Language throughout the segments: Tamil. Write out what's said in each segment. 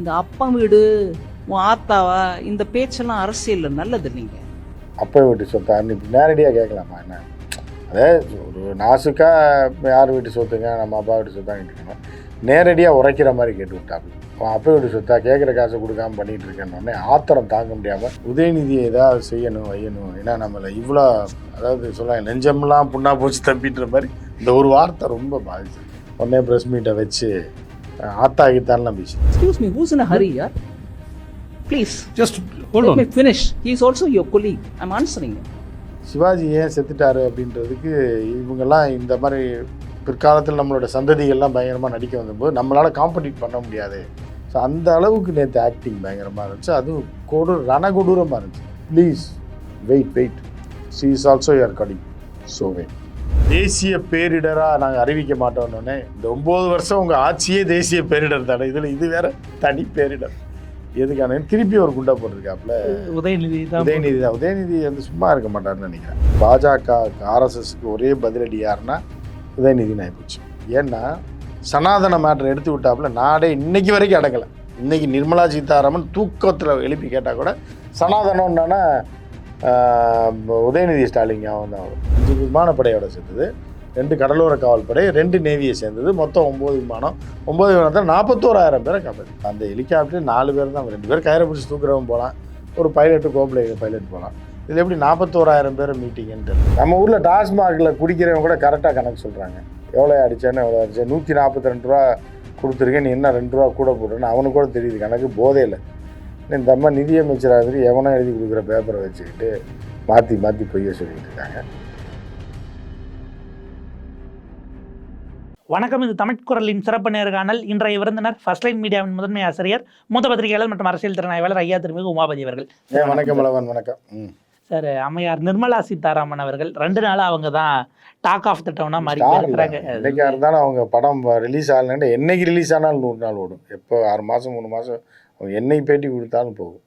இந்த அப்பா வீடு உன் ஆத்தாவா இந்த பேச்செல்லாம் அரசியலில் நல்லது இல்லைங்க. அப்பா வீட்டு சொத்தா நீ நேரடியாக கேட்கலாமா என்ன? அதாவது ஒரு நாசுக்காக யார் வீட்டு சொத்துங்க நம்ம அப்பா வீட்டு சொத்தாங்க கேட்டுக்கணும் நேரடியாக உரைக்கிற மாதிரி கேட்டு விட்டாப்புல உன் அப்பா வீட்டு சொத்தா கேட்குற காசை கொடுக்காம பண்ணிட்டு இருக்கேன்னொடனே ஆத்திரம் தாங்க முடியாமல் உதயநிதியை ஏதாவது செய்யணும் வையணும். ஏன்னா நம்மளை இவ்வளோ அதாவது சொல்லுவாங்க நெஞ்சம்லாம் புண்ணா போச்சு தம்பின்ற மாதிரி இந்த ஒரு வார்த்தை ரொம்ப பாதிச்சு உடனே ப்ரெஸ் மீட்டை வச்சு ஆத்தா கீத்தான்லாம் பேசி excuse me who's in hurry யார் please just hold let on me finish. He is also your colleague. I'm answering Sivaji ஏன் செத்துட்டாரு அப்படின்றதுக்கு இவங்கெல்லாம் இந்த மாதிரி பிற்காலத்தில் நம்மளோட சந்ததிகள்லாம் பயங்கரமாக நடிக்க வந்தபோது நம்மளால் காம்படிட் பண்ண முடியாது. ஸோ அந்த அளவுக்கு நேற்று ஆக்டிங் பயங்கரமாக இருந்துச்சு. அதுவும் கொடு ரணகொடூரமாக இருந்துச்சு. Please wait wait she is also your கடி ஸோ வெயிட் தேசிய பேரிடராக நாங்கள் அறிவிக்க மாட்டோன்னே இந்த ஒம்பது வருஷம் உங்கள் ஆட்சியே தேசிய பேரிடர் தானே. இதில் இது வேற தனி பேரிடர். எதுக்கான? திருப்பி ஒரு குண்டா போட்டிருக்காப்புல. உதயநிதி தான் உதயநிதி தான். உதயநிதி வந்து சும்மா இருக்க மாட்டாருன்னு நினைக்கிறேன். பாஜக ஆர்எஸ்எஸ்க்கு ஒரே பதிலடி யாருன்னா உதயநிதினு ஆயிப்போச்சு ஏன்னா சனாதன மேட்டர் எடுத்து விட்டாப்புல நாடே இன்னைக்கு வரைக்கும் அடங்கலை. இன்னைக்கு நிர்மலா சீதாராமன் தூக்கத்தில் எழுப்பி கேட்டால் கூட சனாதனம்னா உதயநிதி ஸ்டாலின் ஞாபகம் தான் அஞ்சு விமானப்படையோட சேர்ந்தது ரெண்டு கடலோர காவல்படை ரெண்டு நேவியை சேர்ந்தது. மொத்தம் ஒம்பது விமானம். ஒம்பது விமானத்தில் நாற்பத்தோராயிரம் பேரை காப்பாற்றி அந்த ஹெலிகாப்டர் நாலு பேர் தான் ரெண்டு பேர். கயிறை பிடிச்சி தூக்குறவன் போகலாம் ஒரு பைலட்டு கோப்ளை பைலட் போகலாம் இதில் எப்படி நாற்பத்தோராயிரம் பேர் மீட்டிங்னு தெரியல நம்ம ஊரில் டாஸ்மாகில் குடிக்கிறவங்க கூட கரெக்டாக கணக்கு சொல்கிறாங்க எவ்வளோ அடிச்சேன்னு எவ்வளோ அடித்தேன் நூற்றி நாற்பத்தி ரெண்டு ரூபா கொடுத்துருக்கேன். நீ என்ன ரெண்டு ரூபா கூட போடுறேன்னு அவனுக்கு கூட தெரியுது. கணக்கு போதையில் இந்த அம்மா நிதியமைச்சராக இருந்து எவனோ எழுதி கொடுக்குற பேப்பரை வச்சுக்கிட்டு மாற்றி மாற்றி பொய்ய சொல்லிட்டு இருக்காங்க. வணக்கம் இது தமிழ் குரலின் சிறப்பு நேர்காணல் இன்றைய விருந்தினர் ஃபர்ஸ்ட் லைன் மீடியாவின் முதன்மை ஆசிரியர் மூத்த பத்திரிகையாளர் மற்றும் அரசியல் திறனாய்வாளர் ஐயா திருமிகு உமாபதி அவர்கள். வணக்கம் இளவன் வணக்கம். சார் அம்மையார் நிர்மலா சீதாராமன் அவர்கள் ரெண்டு நாளா அவங்க தான் டாக் ஆஃப் த டவுனா மாறி இருக்கிறாங்க இருந்தாலும் அவங்க படம் ரிலீஸ் ஆகலன்னா என்னைக்கு ரிலீஸ் ஆனாலும் நூறு நாள் ஓடும். எப்போ ஆறு மாதம் மூணு மாதம் என்னை பேட்டி கொடுத்தாலும் போகும்.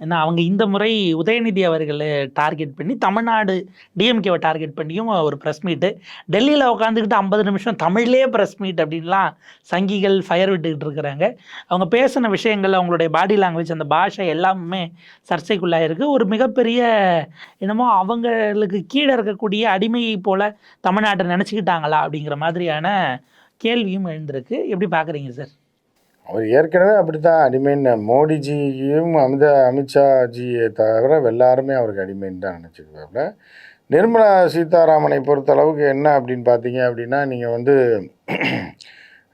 ஏன்னா அவங்க இந்த முறை உதயநிதி அவர்களை டார்கெட் பண்ணி தமிழ்நாடு டிஎம்கேவை டார்கெட் பண்ணியும் ஒரு ப்ரெஸ் மீட்டு டெல்லியில் உட்காந்துக்கிட்டு ஐம்பது நிமிஷம் தமிழ்லேயே ப்ரெஸ் மீட் அப்படின்லாம் சங்கிகள் ஃபயர் விட்டுக்கிட்டு இருக்கிறாங்க. அவங்க பேசின விஷயங்கள் அவங்களுடைய பாடி லாங்குவேஜ் அந்த பாஷை எல்லாமே சர்ச்சைக்குள்ளாயிருக்கு. ஒரு மிகப்பெரிய என்னமோ அவங்களுக்கு கீழே இருக்கக்கூடிய அடிமையை போல் தமிழ்நாட்டை நினச்சிக்கிட்டாங்களா அப்படிங்கிற மாதிரியான கேள்வியும் எழுந்திருக்கு. எப்படி பார்க்குறீங்க சார் அவர் ஏற்கனவே அப்படித்தான். அடிமைன்னு மோடிஜியும் அமித அமித்ஷாஜியை தவிர எல்லாருமே அவருக்கு அடிமைன்னு தான் நினச்சிருக்காப்புல நிர்மலா சீதாராமனை பொறுத்த அளவுக்கு என்ன அப்படின்னு பார்த்தீங்க அப்படின்னா நீங்கள் வந்து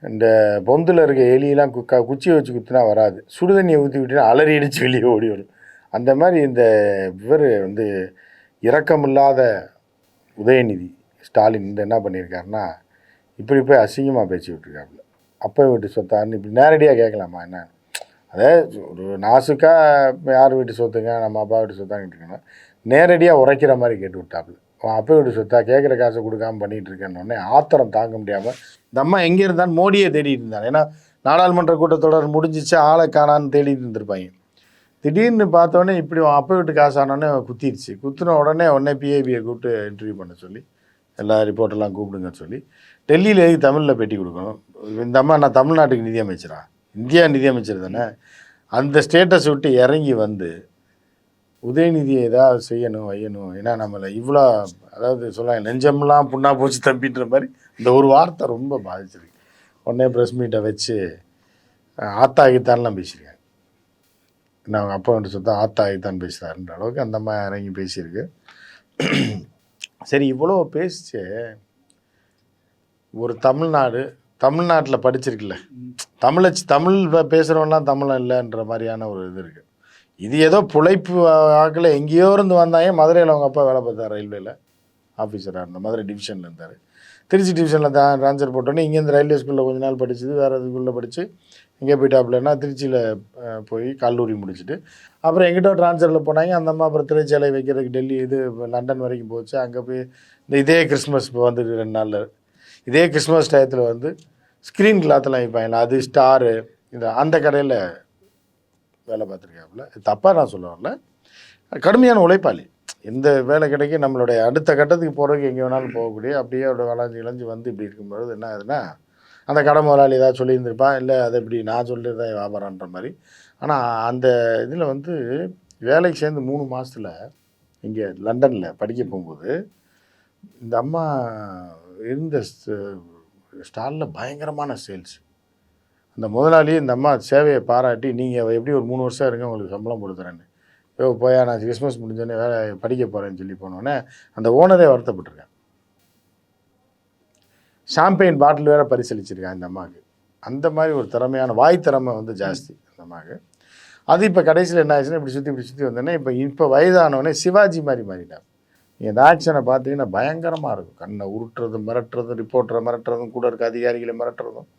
இந்த பொந்தில் இருக்க எலியெல்லாம் குக்கா குச்சியை வச்சு குத்துனா வராது. சுடுதண்ணியை ஊற்றி விட்டுனா அலறி அடித்து வெளியே ஓடி வரும் அந்த மாதிரி இந்த இவர் வந்து இரக்கமில்லாத உதயநிதி ஸ்டாலின் வந்து என்ன பண்ணியிருக்காருன்னா இப்படி போய் அசிங்கமாக பேசி விட்டுருக்காப்புல அப்பா வீட்டு சொத்தான்னு இப்படி நேரடியாக கேட்கலாமா என்ன? அதாவது ஒரு நாசுக்காக யார் வீட்டு சொத்துங்க? நம்ம அப்பா வீட்டு சொத்தான்னு கேட்டுக்கணும் நேரடியாக உரைக்கிற மாதிரி கேட்டு விட்டாப்புல. அவன் அப்பா வீட்டு சொத்தா கேட்குற காசை கொடுக்காம பண்ணிகிட்டு இருக்கேன்னொடனே ஆத்திரம் தாங்க முடியாமல் இந்த அம்மா எங்கே இருந்தான் மோடியை தேடிட்டு இருந்தாங்க ஏன்னா நாடாளுமன்ற கூட்டத்தொடர் முடிஞ்சிச்சு ஆளை காணான்னு தேடிட்டு இருந்திருப்பாங்க. திடீர்னு பார்த்தோன்னே இப்படி உன் அப்பா வீட்டு காசு ஆனோடனே குத்திருச்சு. குத்தின உடனே உடனே பிஏபியை கூப்பிட்டு இன்டர்வியூ பண்ண சொல்லி எல்லா ரிப்போர்ட்டெல்லாம் கூப்பிடுங்கன்னு சொல்லி டெல்லியில் தமிழில் பேட்டி கொடுக்கணும். இந்த அம்மா நான் தமிழ்நாட்டுக்கு நிதியமைச்சரா? இந்தியா நிதியமைச்சர் தானே? அந்த ஸ்டேட்டஸ் விட்டு இறங்கி வந்து உதயநிதியை ஏதாவது செய்யணும் வையணும். ஏன்னா நம்மளை இவ்வளோ அதாவது சொல்லுவாங்க நெஞ்சம்லாம் புண்ணா போச்சு தம்பின்ற மாதிரி இந்த ஒரு வார்த்தை ரொம்ப பாதிச்சிருக்கு. உடனே ப்ரெஸ் மீட்டை வச்சு ஆத்தா ஆகித்தான்லாம் பேசியிருக்காங்க. நான் அவங்க அப்பா வந்து சொத்தா ஆத்தா ஆகித்தான் பேசுகிறாருன்ற அளவுக்கு அந்த அம்மா இறங்கி பேசியிருக்கு. சரி இவ்வளோ பேசிச்சு. ஒரு தமிழ்நாடு தமிழ்நாட்டில் படிச்சிருக்குல்ல. தமிழை தமிழ் பே- பேசுகிறவன்லாம் இல்லைன்ற மாதிரியான ஒரு இது இருக்குது இது ஏதோ புழைப்பு ஆக்கில் எங்கேயோ இருந்து வந்தாங்க. மதுரையில் அவங்க அப்பா வேலை பார்த்தார் ரயில்வேல. ஆஃபீஸராக இருந்தார் மதுரை டிவிஷனில் இருந்தார். திருச்சி டிவிஷனில் தான் ட்ரான்ஸ்ஃபர் போட்டோன்னே இங்கேருந்து ரயில்வே ஸ்கூலில் கொஞ்ச நாள் படிச்சுது. வேறு ஸ்கூலில் படித்து எங்கே போயிட்டாப்லன்னா திருச்சியில் போய் கல்லூரி முடிச்சுட்டு அப்புறம் எங்கிட்ட ட்ரான்ஸ்ஃபரில் போனாங்க. அந்த அம்மா அப்புறம் திரைச்சாலை வைக்கிறதுக்கு டெல்லி இது லண்டன் வரைக்கும் போச்சு. அங்கே போய் இந்த இதே கிறிஸ்மஸ் இப்போ வந்துட்டு ரெண்டு நாளில். இதே கிறிஸ்மஸ் டயத்தில் வந்து ஸ்க்ரீன் கிளாத்லாம் வைப்பாங்களா அது ஸ்டாரு இந்த அந்த கடையில் வேலை பார்த்துருக்காப்புல. தப்பாக நான் சொல்ல வரல. கடுமையான உழைப்பாளி. எந்த வேலை கிடைக்க நம்மளுடைய அடுத்த கட்டத்துக்கு போகிறதுக்கு எங்கே வேணாலும் போகக்கூடிய அப்படியே அவரோட வளைஞ்சு இளைஞ்சு வந்து இப்படி இருக்கும்பொழுது என்ன ஆகுதுன்னா அந்த கடை முதலாளி ஏதாவது சொல்லியிருந்திருப்பான் இல்லை அது இப்படி நான் சொல்லியிருந்தேன் வியாபாரன்ற மாதிரி. ஆனால் அந்த இதில் வந்து வேலைக்கு சேர்ந்து மூணு மாதத்தில் இங்கே லண்டனில் படிக்க போகும்போது இந்த அம்மா இருந்த ஸ்டாலில் பயங்கரமான சேல்ஸ். அந்த முதலாளி இந்த அம்மா சேவையை பாராட்டி நீங்கள் எப்படி ஒரு மூணு வருஷம் இருங்க உங்களுக்கு சம்பளம் கொடுத்துறேன்னு இப்போ போயா நான் கிறிஸ்மஸ் முடிஞ்சோடனே வேலை படிக்க போகிறேன்னு சொல்லி போனோடனே அந்த ஓனரே வருத்தப்பட்டிருக்கேன் ஷாம்பெயின் பாட்டில் வேற பரிசளிச்சிருக்கேன் இந்த அம்மாவுக்கு. அந்த மாதிரி ஒரு திறமையான வாய் திறமை வந்து ஜாஸ்தி அந்த அம்மாவுக்கு. அது இப்போ கடைசியில் என்ன ஆச்சுன்னா இப்படி சுற்றி இப்படி சுற்றி வந்தோடனே இப்போ இப்போ வயதானவொடனே சிவாஜி மாதிரி மாறிட்டார். இந்த ஆக்ஷனை பார்த்தீங்கன்னா பயங்கரமாக இருக்கும். கண்ணை உருட்டுறது மிரட்டுறதும் ரிப்போர்ட்டரை மிரட்டுறதும் கூட இருக்க அதிகாரிகளை மிரட்டுறதும்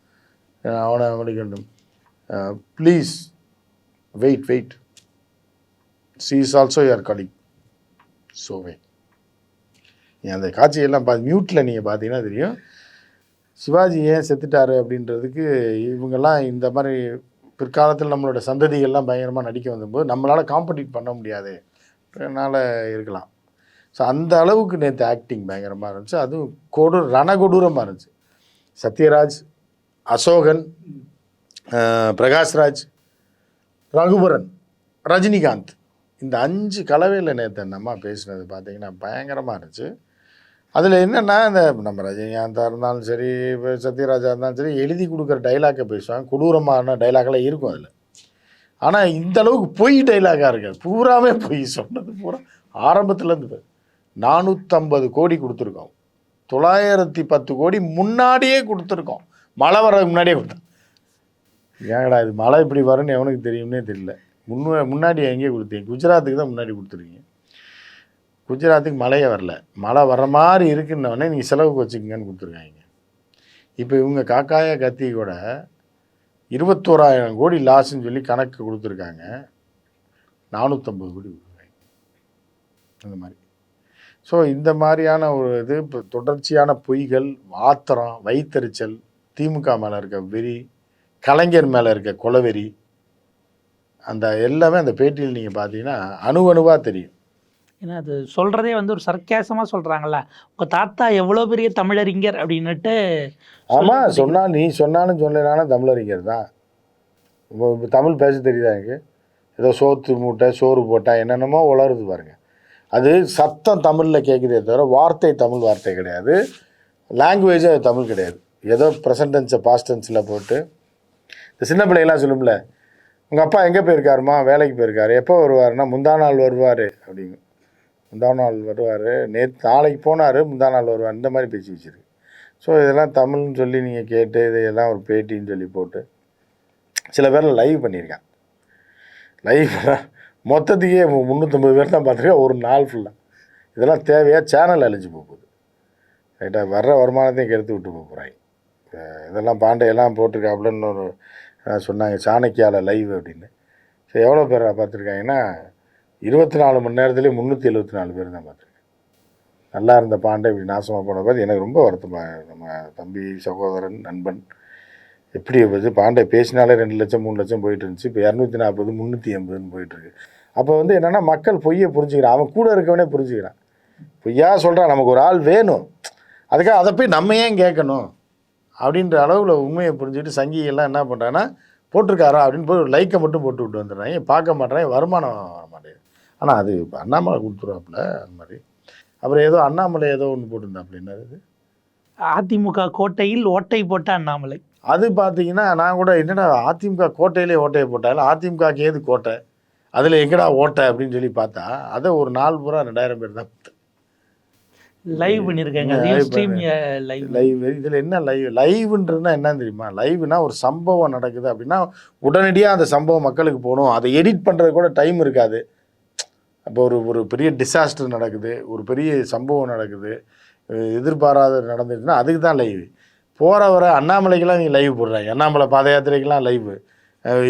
அவனை அவனுக்கு please wait wait she is also your colleague so wait அந்த காட்சியெல்லாம் பா மியூட்டில் நீங்கள் பார்த்தீங்கன்னா தெரியும். சிவாஜி ஏன் செத்துட்டாரு அப்படின்றதுக்கு இவங்கெல்லாம் இந்த மாதிரி பிற்காலத்தில் நம்மளோட சந்ததிகள்லாம் பயங்கரமாக நடிக்க வந்தபோது நம்மளால் காம்படிட் பண்ண முடியாது. அதனால் இருக்கலாம். ஸோ அந்த அளவுக்கு நேற்று ஆக்டிங் பயங்கரமாக இருந்துச்சு. அதுவும் கொடு ரணகொடூரமாக இருந்துச்சு. சத்யராஜ் அசோகன் பிரகாஷ்ராஜ் ரகுவரன் ரஜினிகாந்த். இந்த அஞ்சு கலவையில் நேற்று அந்த அம்மா பேசினது பார்த்தீங்கன்னா பயங்கரமாக இருந்துச்சு. அதில் என்னென்னா இந்த நம்ம ரஜினிகாந்தாக இருந்தாலும் சரி இப்போ சத்யராஜா இருந்தாலும் சரி எழுதி கொடுக்குற டைலாக்கை பேசுவாங்க. கொடூரமான டைலாக்லாம் இருக்கும் அதில். ஆனால் இந்த அளவுக்கு பொய் டைலாக்காக இருக்காது. பூராமே பொய் சொன்னது பூரா ஆரம்பத்துலேருந்து நானூற்றம்பது கோடி கொடுத்துருக்கோம். தொள்ளாயிரத்தி பத்து கோடி முன்னாடியே கொடுத்துருக்கோம். மழை வர்றதுக்கு முன்னாடியே கொடுத்தோம் ஏங்கடா இது மழை இப்படி வரும்னு எவனுக்கு தெரியும்னே தெரியல. முன்ன முன்னாடி எங்கேயே கொடுத்தீங்க. குஜராத்துக்கு தான் முன்னாடி கொடுத்துருக்கீங்க. குஜராத்துக்கு மழையே வரல. மழை வர்ற மாதிரி இருக்குன்னொடனே நீங்கள் செலவுக்கு வச்சுக்கங்கன்னு கொடுத்துருக்காங்க. இப்போ இவங்க காக்காயா கத்தி கூட இருபத்தோராயிரம் கோடி லாஸ்ன்னு சொல்லி கணக்கு கொடுத்துருக்காங்க. நானூற்றம்பது கோடி கொடுத்துருக்காங்க. அந்த மாதிரி. ஸோ இந்த மாதிரியான ஒரு இது இப்போ தொடர்ச்சியான பொய்கள் ஆத்திரம் வைத்தறிச்சல் திமுக மேலே இருக்க வெறி கலைஞர் மேலே இருக்க கொலவெறி அந்த எல்லாமே அந்த பேட்டியில் நீங்கள் பார்த்தீங்கன்னா அணு அணுவாக தெரியும். ஏன்னா அது சொல்றதே வந்து ஒரு சர்க்காசமா சொல்றாங்கல்ல. உங்க தாத்தா எவ்வளவு பெரிய தமிழறிஞர்? அப்படின்னுட்டு ஆமாம் சொன்னால் நீ சொன்னாலும் சொல்லனாலும் தமிழறிஞர் தான். இப்போ தமிழ் பேச தெரியுதா எனக்கு? ஏதோ சோத்து மூட்டை சோறு போட்டால் என்னென்னமோ உளருது பாருங்க. அது சத்தம் தமிழில் கேட்குதே தவிர வார்த்தை தமிழ் வார்த்தை கிடையாது. லாங்குவேஜும் அது தமிழ் கிடையாது. ஏதோ ப்ரெசன்டென்ஸை பாஸ்டென்ஸில் போட்டு. இந்த சின்ன பிள்ளைகளாம் சொல்லும்ல உங்கள் அப்பா எங்கே போயிருக்காருமா? வேலைக்கு போயிருக்காரு. எப்போ வருவாருன்னா முந்தா நாள் வருவார். அப்படிங்க முந்தா நாள் வருவார். நேற்று நாளைக்கு போனார் முந்தா நாள் வருவார். இந்த மாதிரி பேசி வச்சுருக்கு. ஸோ இதெல்லாம் தமிழ்னு சொல்லி நீங்கள் கேட்டு இதையெல்லாம் ஒரு பேட்டின்னு சொல்லி போட்டு சில பேரில் லைவ் பண்ணியிருக்கான் லைவ் மொத்தத்துக்கே முந்நூற்றம்பது பேர் தான் பார்த்துருக்கேன். ஒரு நாள் ஃபுல்லாக இதெல்லாம் தேவையாக சேனல் அழிஞ்சு போகுது. ரைட்டாக வர்ற வருமானத்தையும் கெடுத்து விட்டு போகிறாய் போகிறாங்க இதெல்லாம் பாண்டையெல்லாம் போட்டிருக்காப்புலன்னு ஒரு சொன்னாங்க. சாணக்கியால் லைவ் அப்படின்னு. ஸோ எவ்வளோ பேர் பார்த்துருக்காங்கன்னா இருபத்தி நாலு மணி நேரத்துலேயே முந்நூற்றி எழுபத்தி நாலு பேர் தான் பார்த்துருக்கேன். நல்லா இருந்த பாண்டை இப்படி நாசமாக போன பார்த்து எனக்கு ரொம்ப வருத்தமாக நம்ம தம்பி சகோதரன் நண்பன் எப்படி வந்து பாண்டே பேசினாலே ரெண்டு லட்சம் மூணு லட்சம் போயிட்டு இருந்துச்சு. இப்போ இரநூத்தி நாற்பது முந்நூற்றி எண்பதுன்னு போயிட்டுருக்கு அப்போ வந்து என்னென்னா மக்கள் பொய்யை புரிஞ்சுக்கிறான். அவன் கூட இருக்கவனே புரிஞ்சுக்கிறான். பொய்யா சொல்கிறான் நமக்கு ஒரு ஆள் வேணும். அதுக்காக அதை போய் நம்ம ஏன் கேட்கணும்? அப்படின்ற அளவில் உண்மையை புரிஞ்சுக்கிட்டு சங்கிகள்லாம் என்ன பண்ணுறாங்கன்னா போட்டிருக்காரா அப்படின்னு போய் ஒரு லைக்கை மட்டும் போட்டு விட்டு வந்துடுறாங்க. பார்க்க மாட்டேறாங்க. வருமானம் வர மாட்டேங்குது. ஆனால் அது இப்போ அண்ணாமலை கொடுத்துருவாப்புல அந்த மாதிரி. அப்புறம் ஏதோ அண்ணாமலை ஏதோ ஒன்று போட்டிருந்தாப்புல என்னது அதிமுக கோட்டையில் ஓட்டை போட்ட அண்ணாமலை. அது பார்த்தீங்கன்னா நான் கூட என்னடா அதிமுக கோட்டையிலே ஓட்டையை போட்டாலும் அதிமுகக்கு ஏது கோட்டை? அதில் எங்கடா ஓட்டை அப்படின்னு சொல்லி பார்த்தா அதை ஒரு நாள் பூரா ரெண்டாயிரம் பேர் தான் லைவ் பண்ணிருக்காங்க live ரியல் ஸ்ட்ரீம் பண்ணு. லைவ் லைவ் இதில் என்ன லைவ் லைவ்ன்றதுனா என்ன தெரியுமா? லைவ்னா ஒரு சம்பவம் நடக்குது அப்படின்னா உடனடியாக அந்த சம்பவம் மக்களுக்கு போகணும். அதை எடிட் பண்ணுறது கூட டைம் இருக்காது. அப்போ ஒரு ஒரு பெரிய டிசாஸ்டர் நடக்குது. ஒரு பெரிய சம்பவம் நடக்குது. எதிர்பாராத நடந்துச்சுன்னா அதுக்கு தான் லைவ் போகிற வர அண்ணாமலைக்கெல்லாம் நீங்கள் லைவ் போடுறாங்க அண்ணாமலை பாத யாத்திரைக்கெல்லாம் லைவ்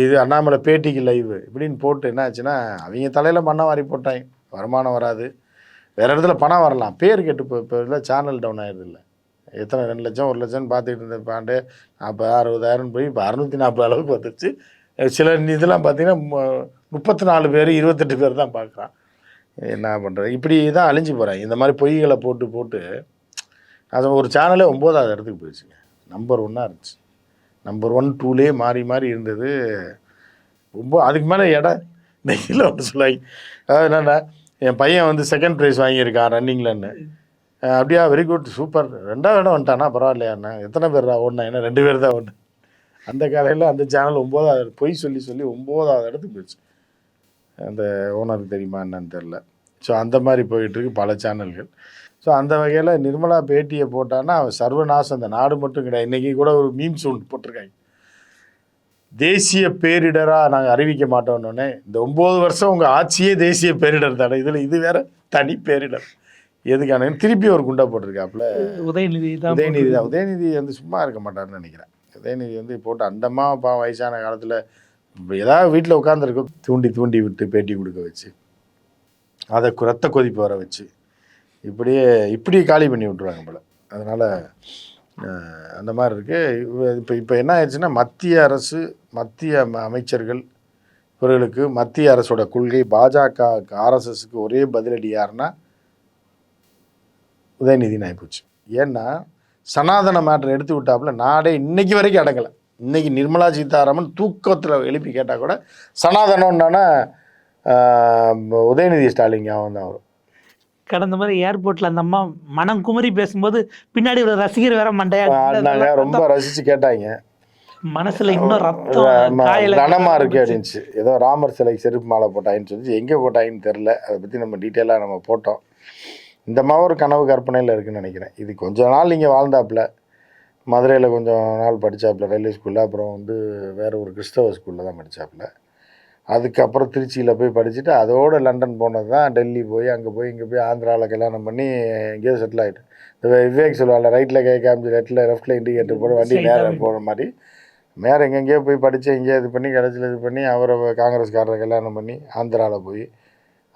இது அண்ணாமலை பேட்டிக்கு லைவ் இப்படின்னு போட்டு என்ன ஆச்சுன்னா அவங்க தலையில் மண்ணை வாரி போட்டாங்க. வருமானம் வராது. வேறு இடத்துல பணம் வரலாம். பேர் கெட்டு இப்போ இப்போ இல்லை சேனல் டவுன் ஆகிடுது இல்லை. எத்தனை ரெண்டு லட்சம் ஒரு லட்சம் பார்த்துக்கிட்டு இருந்த பாண்டு நாற்பது அறுபதாயிரம் போய் இப்போ அறுநூற்றி நாற்பது அளவுக்கு வந்துருச்சு. சில இதெல்லாம் பார்த்தீங்கன்னா மு- முப்பத்தி நாலு பேர் இருபத்தெட்டு பேர் தான் பார்க்குறான். என்ன பண்ணுறது இப்படி தான் அழிஞ்சு போகிறாங்க இந்த மாதிரி பொய்களை போட்டு போட்டு அது ஒரு சேனலே ஒம்போதாவது இடத்துக்கு போயிடுச்சுங்க. நம்பர் ஒன்னாக இருந்துச்சு. நம்பர் ஒன் டூலே மாறி மாறி இருந்தது. ரொம்ப அதுக்கு மேலே இடம் நெய்யில் ஒன்று சொல்லுவாங்க அதாவது என்னென்னா என் பையன் வந்து செகண்ட் ப்ரைஸ் வாங்கியிருக்கான் ரன்னிங்லன்னு அப்படியா வெரி குட் சூப்பர் ரெண்டாவது இடம் வந்துட்டானா பரவாயில்லையாண்ணா. எத்தனை பேர் தான் ஓடினா ரெண்டு பேர் தான் ஓடினேன். அந்த காலையில் அந்த சேனல் ஒம்போதாவது பொய் சொல்லி சொல்லி ஒம்போதாவது இடத்துக்கு போயிடுச்சு. அந்த ஓனருக்கு தெரியுமா என்னன்னு தெரில ஸோ அந்த மாதிரி போயிட்டுருக்கு பல சேனல்கள் ஸோ அந்த வகையில் நிர்மலா பேட்டியை போட்டான்னா அவன் சர்வநாசம். இந்த நாடு மட்டும் கிடையாது. இன்றைக்கி கூட ஒரு மீம்ஸ் ஒன்று போட்டிருக்காங்க. தேசிய பேரிடராக நாங்கள் அறிவிக்க மாட்டோன்னே இந்த ஒம்பது வருஷம் உங்கள் ஆட்சியே தேசிய பேரிடர் தானே. இதில் இது வேற தனி பேரிடர். எதுக்கான? திருப்பி ஒரு குண்டா போட்டிருக்காப்புல. உதயநிதி தான் உதயநிதி தான். உதயநிதி வந்து சும்மா இருக்க மாட்டாருன்னு நினைக்கிறேன். உதயநிதி வந்து போட்டு அந்தம்மா பா வயசான காலத்தில் ஏதாவது வீட்டில் உட்காந்துருக்கும் தூண்டி தூண்டி விட்டு பேட்டி கொடுக்க வச்சு அதை ரத்த கொதிப்பு வர வச்சு இப்படியே இப்படி காலி பண்ணி விட்ருவாங்க போல். அதனால் அந்த மாதிரி இருக்குது இப்போ இப்போ என்ன ஆயிடுச்சுன்னா மத்திய அரசு மத்திய அமைச்சர்கள் இவர்களுக்கு மத்திய அரசோட கொள்கை பாஜக ஆர்எஸ்எஸ்க்கு ஒரே பதிலடி யாருன்னா உதயநிதினு ஆகிப்போச்சு ஏன்னா சனாதன மேட்டர் எடுத்து விட்டாப்புல நாடே இன்னைக்கு வரைக்கும் அடங்கலை. இன்னைக்கு நிர்மலா சீதாராமன் தூக்கத்தில் எழுப்பி கேட்டால் கூட சனாதனம்னா உதயநிதி ஸ்டாலின் ஞாபகம் தான் வரும். கடந்த மாதிரி ஏர்போர்ட்ல அந்த அம்மா மனம் குமரி பேசும்போது பின்னாடி ஒரு ரசிகர் வேற மண்டையா ரொம்ப ரசித்து கேட்டாங்க. மனசுல இன்னும் ரத்தம் கனமா இருக்கு அப்படின்ச்சு ஏதோ ராமர் சிலைக்கு செருப்பு மாலை போட்டாங்கன்னு சொல்லி எங்கே போட்டாங்கன்னு தெரில அதை பற்றி நம்ம டீட்டெயிலாக நம்ம போட்டோம். இந்த மாதிரி ஒரு கனவு கற்பனையில் இருக்குன்னு நினைக்கிறேன். இது கொஞ்ச நாள் இங்கே வாழ்ந்தாப்புல. மதுரையில் கொஞ்சம் நாள் படித்தாப்புல ரயில்வே ஸ்கூலில் அப்புறம் வந்து வேற ஒரு கிறிஸ்தவ ஸ்கூலில் தான் படித்தாப்புல அதுக்கப்புறம் திருச்சியில் போய் படிச்சுட்டு அதோட லண்டன் போனது தான் டெல்லி போய் அங்கே போய் இங்கே போய் ஆந்திராவில் கல்யாணம் பண்ணி எங்கேயோ செட்டில் ஆகிட்டு இந்த விவேக் சொல்லுவாங்க ரைட்டில் கை காமிச்சு லெஃப்டில் லெஃப்ட்டில் இண்டிகேட்டர் போட வண்டி நேரம். போகிற மாதிரி. வேறு எங்கெங்கேயோ போய் படித்து எங்கேயோ இது பண்ணி கடைசியில் இது பண்ணி அவரை காங்கிரஸ்காரரை கல்யாணம் பண்ணி ஆந்திராவில் போய்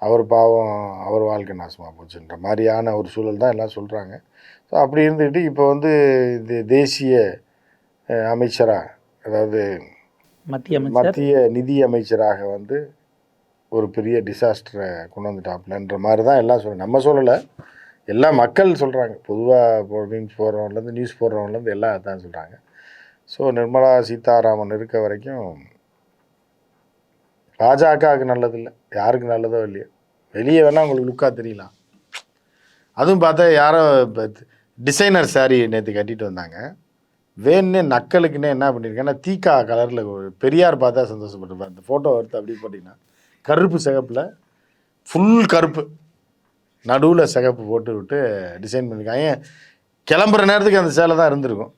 அவர் பாவம் அவர் வாழ்க்கை நாசமாக போச்சுன்ற மாதிரியான ஒரு சூழல் தான் எல்லாம் சொல்கிறாங்க ஸோ அப்படி இருந்துக்கிட்டு இப்போ வந்து இது தேசிய அஹ், அமைச்சரா அதாவது மத்திய மத்திய நிதி அமைச்சராக வந்து ஒரு பெரிய டிசாஸ்டரை கொண்டு வந்துட்டாப்லன்ற மாதிரி தான் எல்லாம் சொல்ல நம்ம சொல்லலை. எல்லா மக்கள் சொல்கிறாங்க பொதுவாக மீன்ஸ் போடுறவங்கலேருந்து நியூஸ் போடுறவங்கலேருந்து எல்லாம் அதான் சொல்கிறாங்க ஸோ நிர்மலா சீதாராமன் இருக்க வரைக்கும் பாஜகவுக்கு நல்லதில்லை. யாருக்கு நல்லதோ இல்லையோ. வெளியே வேணால் உங்களுக்கு லுக்காக தெரியலாம். அதுவும் பார்த்தா யாரோ இப்போ டிசைனர் saree நேற்று கட்டிட்டு வந்தாங்க. வேணுன்னே நக்கலுக்குன்னே என்ன பண்ணியிருக்கேன்னா தீக்கா கலரில் பெரியார் பார்த்தா சந்தோஷப்பட்டிருப்பார் அந்த ஃபோட்டோ எடுத்து அப்படி போட்டிங்கன்னா கருப்பு சிகப்பில் ஃபுல் கருப்பு. நடுவில் சிகப்பு போட்டு விட்டு டிசைன் பண்ணியிருக்காங்க கிளம்புற நேரத்துக்கு அந்த சேலை தான் இருந்திருக்கும்.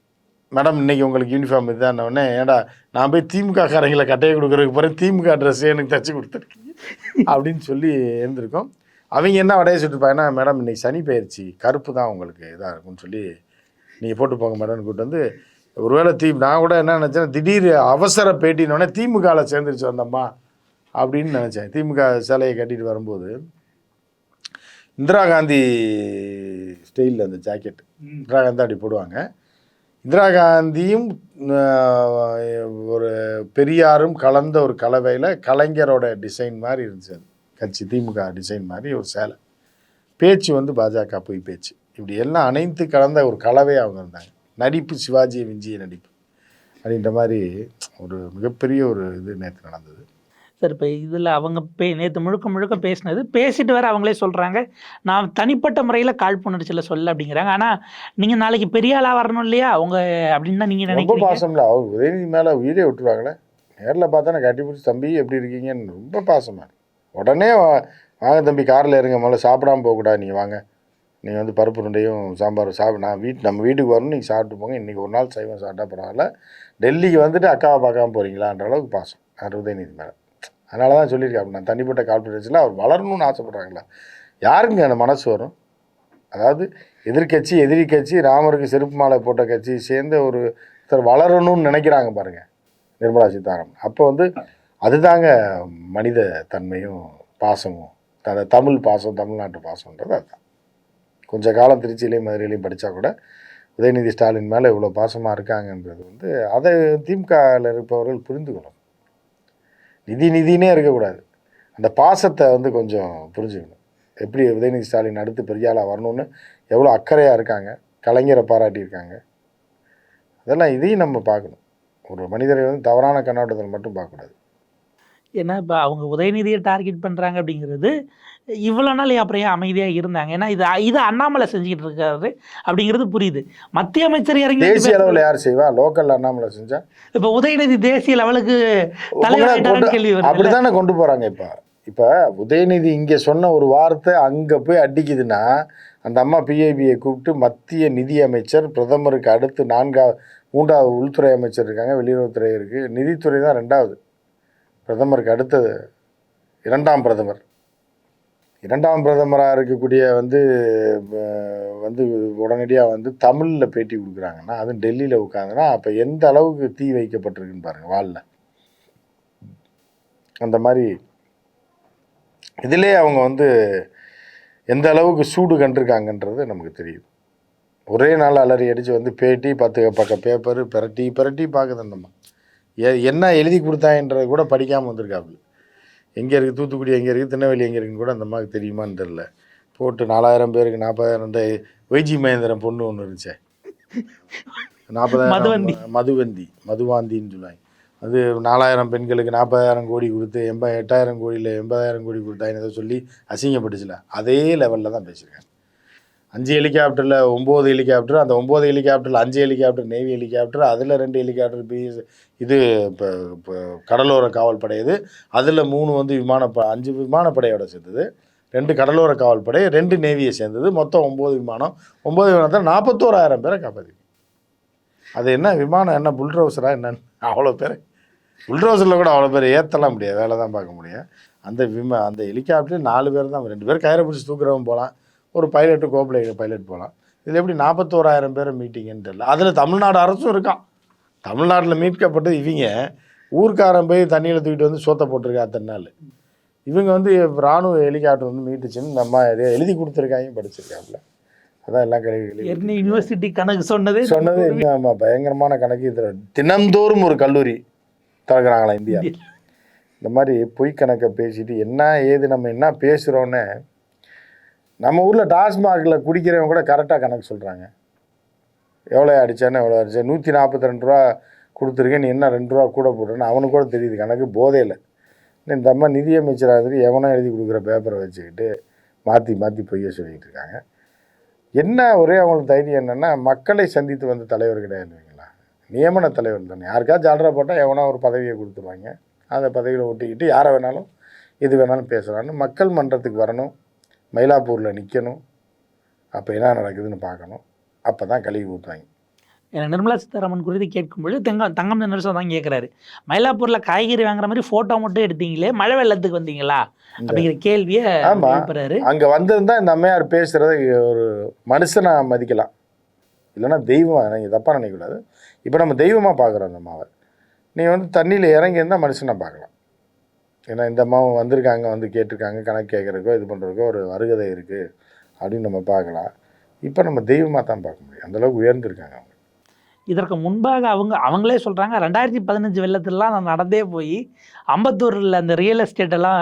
மேடம் இன்னைக்கு உங்களுக்கு யூனிஃபார்ம் இதுதான்னே ஏடா நான் போய் திமுக காரங்களை கட்டையை கொடுக்குறதுக்கு பிறகு திமுக ட்ரெஸ்ஸே எனக்கு தச்சு கொடுத்துருக்கீங்க? அப்படின்னு சொல்லி இருந்திருக்கோம். அவங்க என்ன வடைய சுட்டுருப்பாங்கன்னா மேடம் இன்றைக்கி சனி பயிற்சி கருப்பு தான் உங்களுக்கு இதாக இருக்கும்னு சொல்லி நீங்கள் போட்டு போங்க மேடம்னு கூப்பிட்டு வந்து ஒருவேளை தீ நான் கூட என்ன நினச்சேன் திடீர் அவசர பேட்டினோடனே திமுகவில் சேர்ந்துருச்சு வந்தம்மா அப்படின்னு நினச்சேன். திமுக சேலையை கட்டிட்டு வரும்போது இந்திரா காந்தி ஸ்டைலில் அந்த ஜாக்கெட் இந்திரா காந்தி அப்படி போடுவாங்க. இந்திரா காந்தியும் ஒரு பெரியாரும் கலந்த ஒரு கலவையில் கலைஞரோட டிசைன் மாதிரி இருந்துச்சு அது. கட்சி திமுக டிசைன் மாதிரி ஒரு சேலை. பேச்சு வந்து பாஜக போய் பேச்சு. இப்படி எல்லாம் அனைத்து கலந்த ஒரு கலவையாக அவங்க இருந்தாங்க. நடிப்பு சிவாஜியை விஞ்சிய நடிப்பு. அப்படின்ற மாதிரி ஒரு மிகப்பெரிய ஒரு இது நேற்று நடந்தது. சார் இப்போ இதில் அவங்க பே நேற்று முழுக்க முழுக்க பேசினது பேசிட்டு வேற அவங்களே சொல்கிறாங்க நான் தனிப்பட்ட முறையில் காழ்ப்புணர்ச்சியில் சொல்ல அப்படிங்கிறாங்க. ஆனால் நீங்கள் நாளைக்கு பெரிய ஆளாக வரணும் இல்லையா? அவங்க அப்படின்னு தான் நீங்கள் ரொம்ப நினைக்கிறீங்க? பாசம்ல. அவர் உதயநிதி மேலே உயிரே விட்டுருவாங்களே. நேரில் பார்த்தா நான் கட்டி பிடிச்சி தம்பி எப்படி இருக்கீங்கன்னு? ரொம்ப பாசமாக. உடனே வாங்க தம்பி காரில் இருங்க. முதல்ல சாப்பிடாம போகக்கூடாது. நீங்கள் வாங்க. நீங்கள் வந்து பருப்பு உருண்டையும் சாம்பார் சாப்பிட நான் வீட் நம்ம வீட்டுக்கு வரணும் நீங்கள் சாப்பிட்டு போங்க. இன்றைக்கி ஒரு நாள் சைவம் சாப்பிட்டா பரவாயில்ல. டெல்லிக்கு வந்துட்டு அக்காவை பார்க்காம போகிறீங்களான்ற அளவுக்கு பாசம். அது உதயநிதி மேலே. அதனால தான் சொல்லியிருக்கேன் நான் தனிப்பட்ட கால்பரேஷனில் அவர் வளரணும்னு ஆசைப்பட்றாங்களா? யாருங்க அந்த மனசு வரும்? அதாவது எதிர்க்கட்சி எதிரி கட்சி ராமருக்கு செருப்பு மாலை போட்ட கட்சி சேர்ந்து ஒரு ஒருத்தர் வளரணும்னு நினைக்கிறாங்க பாருங்கள் நிர்மலா சீதாராமன். அப்போ வந்து அதுதாங்க மனித தன்மையும் பாசமும். த தமிழ் பாசம் தமிழ்நாட்டு பாசம்ன்றது அதுதான். கொஞ்ச காலம் திருச்சியிலையும் மதுரையிலையும் படித்தா கூட உதயநிதி ஸ்டாலின் மேலே இவ்வளோ பாசமாக இருக்காங்கன்றது வந்து அதை திமுகவில் இருப்பவர்கள் புரிந்துக்கணும். நிதி நிதினே இருக்கக்கூடாது. அந்த பாசத்தை வந்து கொஞ்சம் புரிஞ்சுக்கணும். எப்படி உதயநிதி ஸ்டாலின் அடுத்து பெரிய ஆளாக வரணும்னு எவ்வளோ அக்கறையாக இருக்காங்க கலைஞரை பாராட்டியிருக்காங்க அதெல்லாம் இதையும் நம்ம பார்க்கணும். ஒரு மனிதரை வந்து தவறான கண்ணோட்டத்தில் மட்டும் பார்க்கக்கூடாது. ஏன்னா இப்போ அவங்க உதயநிதியை டார்கெட் பண்ணுறாங்க அப்படிங்கிறது இவ்வளோ நாள் அப்புறம் ஏன் அமைதியாக இருந்தாங்க? ஏன்னா இது இது அண்ணாமலை செஞ்சுக்கிட்டு இருக்காரு அப்படிங்கிறது புரியுது. மத்திய அமைச்சர் இறங்கி தேசிய அளவில் யார் செய்வா? லோக்கல் அண்ணாமலை செஞ்சா? இப்போ உதயநிதி தேசிய லெவலுக்கு கேள்வி வருது அப்படித்தானே கொண்டு போறாங்க இப்ப. இப்ப உதயநிதி இங்க சொன்ன ஒரு வார்த்தை அங்க போய் அடிக்குதுன்னா அந்த அம்மா பிஐபியை கூப்பிட்டு மத்திய நிதி அமைச்சர் பிரதமருக்கு அடுத்து நான்கா மூன்றாவது உள்துறை அமைச்சர் இருக்காங்க வெளியுறவுத்துறை இருக்கு. நிதித்துறை தான் ரெண்டாவது. பிரதமருக்கு அடுத்தது இரண்டாம் பிரதமர். இரண்டாம் பிரதமராக இருக்கக்கூடிய வந்து வந்து உடனடியாக வந்து தமிழில் பேட்டி கொடுக்குறாங்கன்னா அதுவும் டெல்லியில் உட்காந்துன்னா அப்போ எந்த அளவுக்கு தீ வைக்கப்பட்டிருக்குன்னு பாருங்கள் வாலில் அந்த மாதிரி இதிலே அவங்க வந்து எந்த அளவுக்கு சூடு கண்டிருக்காங்கன்றது நமக்கு தெரியுது ஒரே நாள் அலறி அடித்து வந்து பேட்டி பத்து பக்கம் பேப்பரு பிரட்டி பிரட்டி பார்க்குது நம்ம. என்ன எழுதி கொடுத்தாங்கன்றதை கூட படிக்காமல் வந்திருக்காப்புல. எங்கே இருக்குது தூத்துக்குடி எங்கே இருக்குது திருநெல்வேலி எங்கே இருக்குன்னு கூட அந்த அம்மாவுக்கு தெரியுமான்னு தெரில போட்டு நாலாயிரம் பேருக்கு நாற்பதாயிரம் இந்த வைஜி மகேந்திரன் பொண்ணு ஒன்று இருந்துச்சே. நாற்பதாயிரம் மதுவந்தி. மதுவந்தி மதுவாந்தின்னு சொல்லுவாங்க. அது நாலாயிரம் பெண்களுக்கு நாற்பதாயிரம் கோடி கொடுத்து எண்ப எட்டாயிரம் கோடியில் எண்பதாயிரம் கோடி கொடுத்தாங்கன்னு சொல்லி அசிங்கப்பட்டுச்சுல. அதே லெவலில் தான் பேசியிருக்காங்க. அஞ்சு ஹெலிகாப்டரில் ஒம்பது ஹெலிகாப்டர் அந்த ஒம்பது ஹெலிகாப்டரில் அஞ்சு ஹெலிகாப்டர் நேவி ஹெலிகாப்டர் அதில் ரெண்டு ஹெலிகாப்டர் பிஎஸ் இது இப்போ இப்போ கடலோர காவல்படை இது. அதில் மூணு வந்து விமானப்ப அஞ்சு விமானப்படையோட சேர்ந்தது. ரெண்டு கடலோர காவல்படை ரெண்டு நேவியை சேர்ந்தது. மொத்தம் ஒம்பது விமானம். ஒம்பது விமானத்தில் நாற்பத்தோராயிரம் பேரை காப்பாற்றி அது என்ன விமானம் என்ன புல்ட்ரௌசராக என்னன்னு அவ்வளோ பேர். புல்ட்ரௌசரில் கூட அவ்வளோ பேர் ஏற்றலாம் முடியாது வேலை தான் பார்க்க முடியும். அந்த விமா அந்த ஹெலிகாப்டர் நாலு பேர் தான் ரெண்டு பேர் கயிறை பிடிச்சி தூக்குறவன் போகலாம் ஒரு பைலட்டு கோப்பில் பைலட் போகலாம் இதில் எப்படி நாற்பத்தோராயிரம் பேர் மீட்டிங்கன்னு தெரியல. அதில் தமிழ்நாடு அரசும் இருக்கான். தமிழ்நாட்டில் மீட்கப்பட்டு இவங்க. ஊர்க்காரன் போய் தண்ணியில் தூக்கிட்டு வந்து சோத்தை போட்டிருக்கா அத்தனை நாள். இவங்க வந்து ராணுவ ஹெலிகாப்டர் வந்து மீட்டுச்சுன்னு நம்ம எழுதி கொடுத்துருக்காங்க படிச்சிருக்காப்புல. அதான் எல்லாம் கல்வி யூனிவர்சிட்டி கணக்கு சொன்னதே சொன்னது என்ன ஆமா பயங்கரமான கணக்கு இது தினந்தோறும் ஒரு கல்லூரி திறக்கிறாங்களா இந்தியா. இந்த மாதிரி பொய் கணக்கை பேசிட்டு என்ன ஏது நம்ம என்ன பேசுகிறோன்னு நம்ம ஊரில் டாஸ்மாகில் குடிக்கிறவங்க கூட கரெக்டாக கணக்கு சொல்கிறாங்க எவ்வளோ அடித்தானே எவ்வளோ அடிச்சா நூற்றி நாற்பத்தி ரெண்டு ரூபா கொடுத்துருக்கேன் நீ என்ன ரெண்டு ரூபா கூட போடுறேன்னு அவனுக்கு கூட தெரியுது கணக்கு போதையில் இந்த அம்மா நிதியமைச்சராக எவனோ எழுதி கொடுக்குற பேப்பரை வச்சுக்கிட்டு மாற்றி மாற்றி பொய்ய சொல்லிக்கிட்டு இருக்காங்க. என்ன ஒரே அவங்களுக்கு தைரியம் என்னென்னா மக்களை சந்தித்து வந்த தலைவர் கிடையாது இல்லைங்களா? நியமன தலைவர் தானே. யாருக்காவது ஜாலரா போட்டால் எவனோ ஒரு பதவியை கொடுத்துருவாங்க. அந்த பதவியில் ஒட்டிக்கிட்டு யாரை வேணாலும் எது வேணாலும் பேசலான்னு மக்கள் மன்றத்துக்கு வரணும். மயிலாப்பூரில் நிற்கணும் அப்போ என்ன நடக்குதுன்னு பார்க்கணும். அப்போ தான் கழுவி ஊற்றுவாங்க ஏன்னா நிர்மலா சீதாராமன் குறித்து கேட்கும்பொழுது தங்கம் தங்கம் நரசம் தான் கேட்குறாரு. மயிலாப்பூரில் காய்கறி வாங்குற மாதிரி ஃபோட்டோ மட்டும் எடுத்தீங்களே மழை வெள்ளத்துக்கு வந்தீங்களா? அப்படிங்கிற கேள்வியை. எழுப்புறாரு. அங்கே வந்திருந்தா இந்த அம்மையார் பேசுகிறத ஒரு மனுஷனை மதிக்கலாம். இல்லைன்னா தெய்வம் நீங்கள் தப்பாக நினைக்கக்கூடாது. இப்போ நம்ம தெய்வமாக பார்க்குறோம் அந்த அம்மாவை நீ வந்து தண்ணியில் இறங்கி இருந்தால் மனுஷனை பார்க்கலாம். ஏன்னா இந்த அம்மாவும் வந்திருக்காங்க வந்து கேட்டிருக்காங்க கணக்கு கேட்குறக்கோ இது பண்ணுறதுக்கோ ஒரு வருகதை இருக்குது அப்படின்னு நம்ம பார்க்கலாம். இப்போ நம்ம தெய்வமாக தான் பார்க்க முடியும். அந்தளவுக்கு உயர்ந்திருக்காங்க அவங்க. இதற்கு முன்பாக அவங்க அவங்களே சொல்கிறாங்க ரெண்டாயிரத்தி பதினஞ்சு வெள்ளத்துலலாம் நான் நடந்தே போய் அம்பத்தூரில் அந்த ரியல் எஸ்டேட் எல்லாம்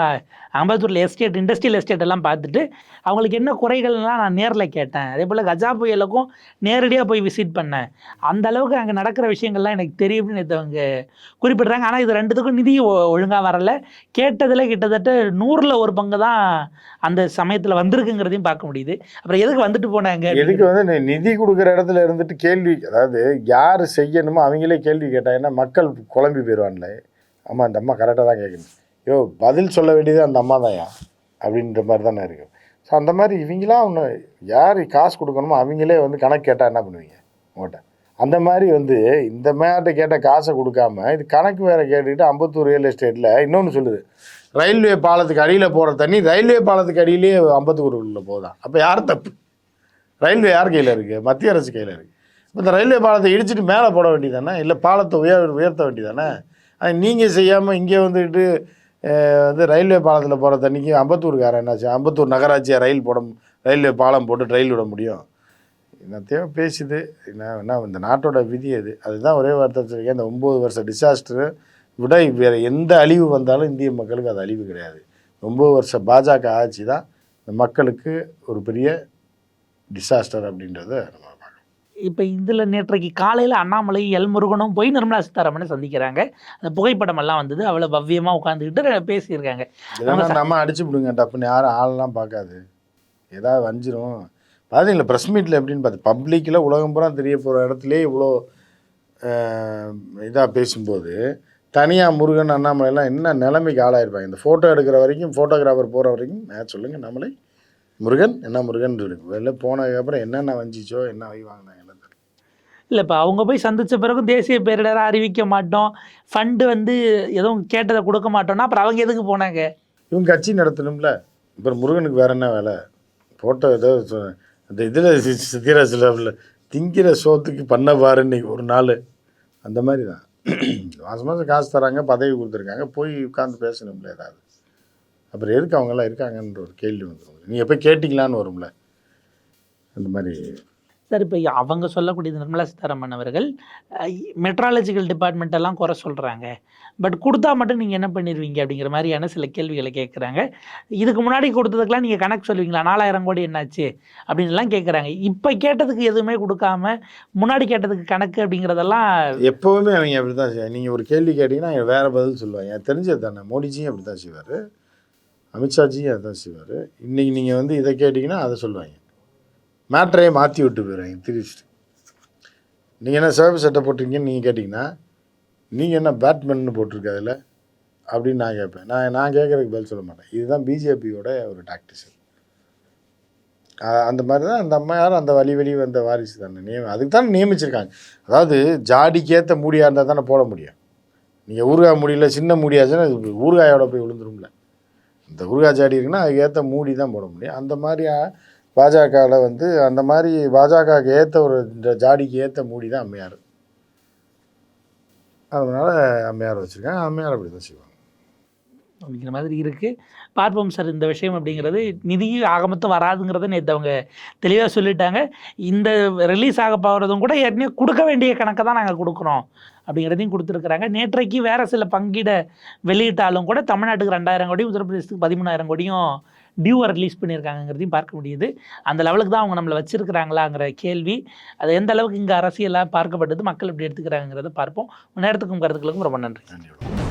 அம்பத்தூரில் எஸ்டேட் இண்டஸ்ட்ரியல் எஸ்டேட் எல்லாம் பார்த்துட்டு அவங்களுக்கு என்ன குறைகள்லாம் நான் நேரில் கேட்டேன். அதே போல் கஜா புயலுக்கும் நேரடியாக போய் விசிட் பண்ணேன். அந்த அளவுக்கு அங்கே நடக்கிற விஷயங்கள்லாம் எனக்கு தெரியும்னு அவங்க குறிப்பிடுறாங்க. ஆனால் இது ரெண்டுத்துக்கும் நிதி ஒழுங்காக வரல. கேட்டதில் கிட்டத்தட்ட நூறில் ஒரு பங்கு தான் அந்த சமயத்தில் வந்திருக்குங்கிறதையும் பார்க்க முடியுது. அப்புறம் எதுக்கு வந்துட்டு போனாங்க எதுக்கு வந்து நிதி கொடுக்குற இடத்துல இருந்துட்டு கேள்வி அதாவது யார் செய்யணுமோ அவங்களே கேள்வி கேட்டாங்கன்னா மக்கள் குழம்பி போயிடுவான்ல ஆமாம் அந்த அம்மா கரெக்டாக தான் கேட்கணும் யோ பதில் சொல்ல வேண்டியது அந்த அம்மா தான்யா அப்படின்ற மாதிரி தானே இருக்கும் ஸோ அந்த மாதிரி இவங்களாம் ஒன்று யார் காசு கொடுக்கணுமோ அவங்களே வந்து கணக்கு கேட்டால் என்ன பண்ணுவீங்க? உங்கள்கிட்ட அந்த மாதிரி வந்து இந்த மேட்ட கேட்ட காசை கொடுக்காம இது கணக்கு வேறு கேட்டுக்கிட்டு அம்பத்தூர் ரியல் எஸ்டேட்டில் இன்னொன்று சொல்லுது. ரயில்வே பாலத்துக்கு அடியில் போகிற தண்ணி ரயில்வே பாலத்துக்கு அடியிலேயே அம்பத்தூர் உள்ள போகுதா? அப்போ யார் தப்பு? ரயில்வே யார் கையில் இருக்குது மத்திய அரசு கையில் இருக்குது இப்போ இந்த ரயில்வே பாலத்தை இடிச்சிட்டு மேலே போட வேண்டியதானே இல்லை பாலத்தை உயர் உயர்த்த வேண்டியதானே அது நீங்கள் செய்யாமல் இங்கே வந்துக்கிட்டு வந்து ரயில்வே பாலத்தில் போகிற தண்ணிக்கு அம்பத்தூருக்காரன் என்னாச்சு? அம்பத்தூர் நகராட்சியாக ரயில் போட ரயில்வே பாலம் போட்டு ரயில் விட முடியும். என்னத்தையோ பேசுது. என்ன என்ன இந்த நாட்டோட விதி அது. அதுதான் ஒரே வார்த்தை வச்சுருக்கேன் இந்த ஒம்பது வருஷம் டிசாஸ்டரு விட வேறு எந்த அழிவு வந்தாலும் இந்திய மக்களுக்கு அது அழிவு கிடையாது. ஒம்பது வருஷம் பாஜக ஆட்சி தான் இந்த மக்களுக்கு ஒரு பெரிய டிசாஸ்டர் அப்படின்றத நம்ம இப்போ இதில் நேற்றைக்கு காலையில் அண்ணாமலை எல் முருகனும் போய் நிர்மலா சீதாராமனை சந்திக்கிறாங்க. அந்த புகைப்படம் எல்லாம் வந்தது அவ்வளோ பவ்யமாக உட்காந்துக்கிட்டு பேசியிருக்காங்க. நம்ம அடிச்சு விடுங்க டப்புன்னு. யாரும் ஆளெல்லாம் பார்க்காது. ஏதாவது வஞ்சிரும். பார்த்தீங்களா ப்ரெஸ் மீட்டில் எப்படின்னு பார்த்து பப்ளிக்கில் உலகம் பூரா தெரிய போகிற இடத்துலயே இவ்வளோ இதாக பேசும்போது தனியாக முருகன் அண்ணாமலைலாம் என்ன நிலைமைக்கு ஆளாயிருப்பாங்க? இந்த ஃபோட்டோ எடுக்கிற வரைக்கும் ஃபோட்டோகிராஃபர் போகிற வரைக்கும் நான் சொல்லுங்கள் நம்மளை முருகன் என்ன முருகன் வெளில போனதுக்கப்புறம் என்னென்ன வஞ்சிச்சோ என்ன வை வாங்கினாங்க? தெரியல. இல்லை இப்போ அவங்க போய் சந்தித்த பிறகு தேசிய பேரிடராக அறிவிக்க மாட்டோம். ஃபண்டு வந்து எதுவும் கேட்டதை கொடுக்க மாட்டோம்னா அப்புறம் அவங்க எதுக்கு போனாங்க? இவங்க கட்சி நடத்தணும்ல? இப்போ முருகனுக்கு வேற என்ன வேலை? ஃபோட்டோ ஏதோ அந்த இதில் சித்திராசில் திங்கிற சோத்துக்கு பண்ண பாரு இன்னைக்கு ஒரு நாள். அந்த மாதிரி தான் மாதம் மாதம் காசு தராங்க பதவி கொடுத்துருக்காங்க போய் உட்காந்து பேசணும்ல ஏதாவது. அப்புறம் எதுக்கு அவங்கெல்லாம் இருக்காங்கன்ற ஒரு கேள்வி வந்துடும் நீங்கள் எப்போ கேட்டிங்களான்னு வரும்ல? அந்த மாதிரி சார் இப்போ அவங்க சொல்லக்கூடியது நிர்மலா சீதாராமன் அவர்கள் மெட்ராலஜிக்கல் டிபார்ட்மெண்ட்டெல்லாம் குறை சொல்கிறாங்க பட் கொடுத்தா மட்டும் நீங்கள் என்ன பண்ணிடுவீங்க அப்படிங்கிற மாதிரியான சில கேள்விகளை கேட்குறாங்க. இதுக்கு முன்னாடி கொடுத்ததுக்கெல்லாம் நீங்கள் கணக்கு சொல்லுவீங்களா? நாலாயிரம் கோடி என்னாச்சு? அப்படின்லாம் கேட்குறாங்க. இப்போ கேட்டதுக்கு எதுவுமே கொடுக்காம முன்னாடி கேட்டதுக்கு கணக்கு அப்படிங்கிறதெல்லாம் எப்போவுமே அவங்க அப்படி தான் செய்வாங்க. நீங்கள் ஒரு கேள்வி கேட்டிங்கன்னா வேறு பதில் சொல்லுவாங்க. எனக்கு தெரிஞ்சது தானே மோடிஜியும் அப்படி தான் செய்வார். அமித்ஷாஜியும் அதான் செய்வார். இன்றைக்கி நீங்கள் வந்து இதை கேட்டிங்கன்னா அதை சொல்லுவாங்க. மேட்ரையே மாற்றி விட்டு போயிடுவாங்க திரிச்சிட்டு. நீங்கள் என்ன சிவப்பு சட்டை போட்டிருக்கீங்கன்னு நீங்கள் கேட்டிங்கன்னா நீங்கள் என்ன பேட்மேன்னு போட்டிருக்க அதில்? அப்படின்னு நான் கேட்பேன். நான் நான் கேட்குறதுக்கு பதில் சொல்ல மாட்டேன். இதுதான் பிஜேபியோட ஒரு டாக்டிஸ் அந்த மாதிரி தான் அந்த அம்மா யாரும் அந்த வழி வழி வந்த வாரிசு தானே. நியமி அதுக்கு தானே நியமிச்சிருக்காங்க. அதாவது ஜாடிக்கேற்ற மூடியாக இருந்தால் தானே போட முடியும். நீங்கள் ஊறுகாய் முடியல சின்ன மூடியாச்சுன்னா இது ஊறுகாயோட போய் விழுந்துரும்ல. இந்த ஊறுகாய் ஜாடி இருக்குன்னா அதுக்கேற்ற மூடி தான் போட முடியும். அந்த மாதிரி பாஜகவில் வந்து அந்த மாதிரி பாஜகவுக்கு ஏற்ற ஒரு இந்த ஜாடிக்கு ஏற்ற மூடி தான் அம்மையார். அதனால் அம்மையார் வச்சுருக்கேன் அம்மையார் அப்படி தான் செய்வாங்க. அப்படிங்கிற மாதிரி இருக்குது பார்ப்போம் சார் இந்த விஷயம் அப்படிங்கிறது. நிதி ஆகமத்தும் வராதுங்கிறத நேற்று அவங்க தெளிவாக சொல்லிட்டாங்க. இந்த ரிலீஸ் ஆக போகிறதும் கூட ஏற்கனவே கொடுக்க வேண்டிய கணக்கை தான் நாங்கள் கொடுக்குறோம் அப்படிங்கிறதையும் கொடுத்துருக்குறாங்க. நேற்றைக்கு வேறு சில பங்கீடை வெளியிட்டாலும் கூட தமிழ்நாட்டுக்கு ரெண்டாயிரம் கோடியும் உத்தரப்பிரதேசத்துக்கு பதிமூணாயிரம் கோடியும் டியூவை ரிலீஸ் பண்ணியிருக்காங்கிறதையும் பார்க்க முடியுது. அந்த லெவலுக்கு தான் அவங்க நம்மளை வச்சுருக்கிறாங்களாங்கிற கேள்வி. அது எந்த அளவுக்கு இங்கே அரசியலாக பார்க்கப்பட்டது மக்கள் எப்படி எடுத்துக்கிறாங்கிறத பார்ப்போம். நேரத்துக்கும் கருத்துக்களுக்கும் ரொம்ப நன்றி. நன்றி